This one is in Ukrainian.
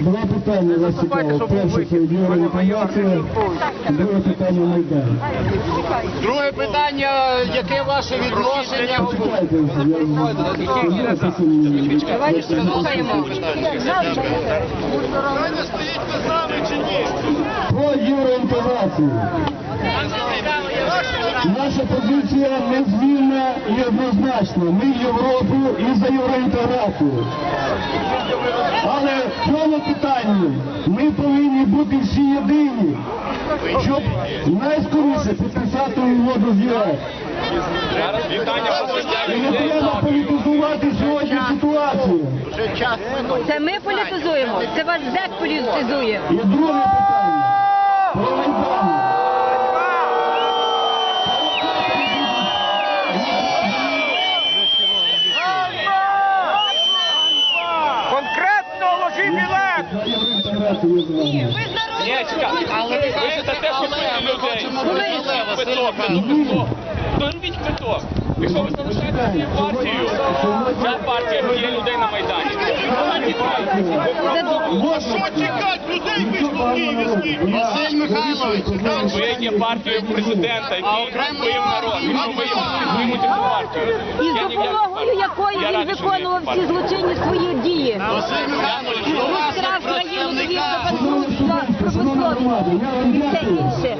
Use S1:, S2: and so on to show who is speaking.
S1: Два питання вас цікаво. Перше це євроінтеграція, друге питання Майдан.
S2: Друге питання, яке ваше відношення?
S1: Почекайте, я.
S2: Давайте слухаємо.
S1: Про євроінтеграцію. Наша позиція незмінна і однозначна. Ми в Європу і за євроінтеграцію. Але в цьому питанні ми повинні бути всі єдині, щоб найскоріше підписати угоду з ЄС. І не треба політизувати сьогодні ситуацію.
S3: Це ми політизуємо, це вас зек політизує.
S1: І друге питання. Про Майдан. З.
S4: Ні, чекай, але ви за те, що людей. Квиток, квиток. То робіть квиток. Якщо ви залишаєте свою партію, ця партія є людей на Майдані.
S3: Це
S2: чекати? Людей вийшло в Києві скільки? Василь Михайлович,
S4: Ви є партією президента, який вбив народ. Ви підтримуєте цю партію.
S3: і з допомогою якої він
S4: що ви
S3: виконував всі злочинні свої дії.
S2: Василь Михайлович,
S1: Шановна громада,
S3: промисловість
S1: я
S3: і все інше.